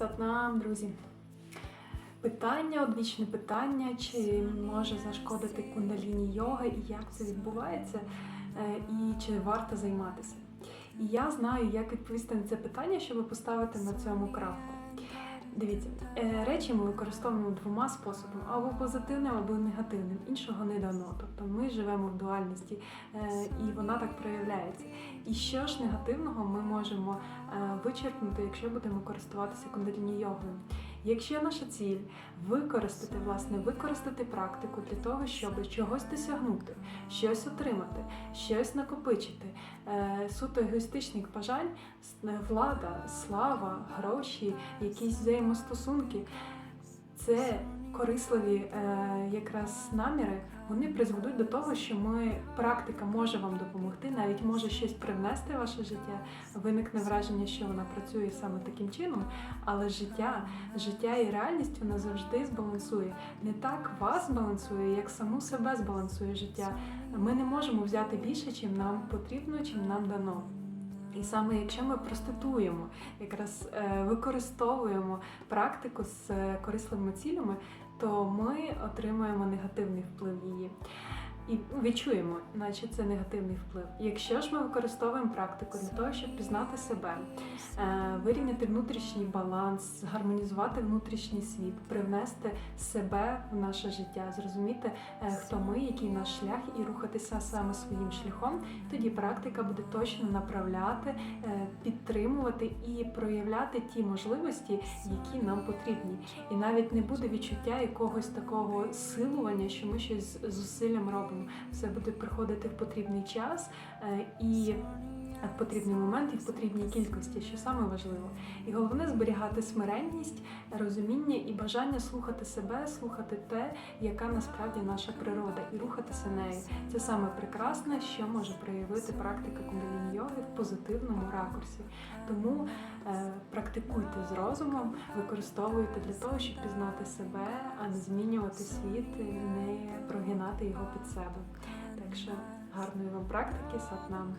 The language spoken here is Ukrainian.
Сатнам, друзі. Питання, одвічне питання, чи може зашкодити кундаліні йога і як це відбувається, е, і чи варто займатися. І я знаю, як відповісти на це питання, щоб поставити на цьому крапку. Дивіться, е, речі ми використовуємо двома способами: або позитивним, або негативним. Іншого не дано. Тобто ми живемо в дуальності, е, і вона так проявляється. І що ж негативного ми можемо е, вичерпнути, якщо будемо користуватися кундаліні йогою. Якщо наша ціль використати, власне, використати практику для того, щоб чогось досягнути, щось отримати, щось накопичити, е, суто егоїстичних бажань, е, влада, слава, гроші, якісь взаємостосунки, це корисливі е, якраз наміри, вони призведуть до того, що ми практика може вам допомогти, навіть може щось привнести в ваше життя. Виникне враження, що вона працює саме таким чином, але життя, життя і реальність вона завжди збалансує. Не так вас балансує, як саму себе збалансує життя. Ми не можемо взяти більше, чим нам потрібно, чим нам дано. І саме якщо ми проституємо, якраз е, використовуємо практику з е, корисливими цілями, то ми отримуємо негативний вплив її. І відчуємо, наче це негативний вплив. Якщо ж ми використовуємо практику для того, щоб пізнати себе, е, вирівняти внутрішній баланс, гармонізувати внутрішній світ, привнести себе в наше життя, зрозуміти, е, хто ми, який наш шлях, і рухатися саме своїм шляхом, тоді практика буде точно направляти, е, підтримувати і проявляти ті можливості, які нам потрібні. І навіть не буде відчуття якогось такого силування, що ми щось з зусиллям робимо. Все буде приходити в потрібний час е, і в потрібний момент і в потрібній кількості, що саме важливо. І головне зберігати смиренність, розуміння і бажання слухати себе, слухати те, яка насправді наша природа, і рухатися нею. Це саме прекрасне, що може проявити практика кундаліні йоги в позитивному ракурсі. Тому е, практикуйте з розумом, використовуйте для того, щоб пізнати себе, а не змінювати світ, не прогинати його під себе. Так що Гарної вам практики, сад нам.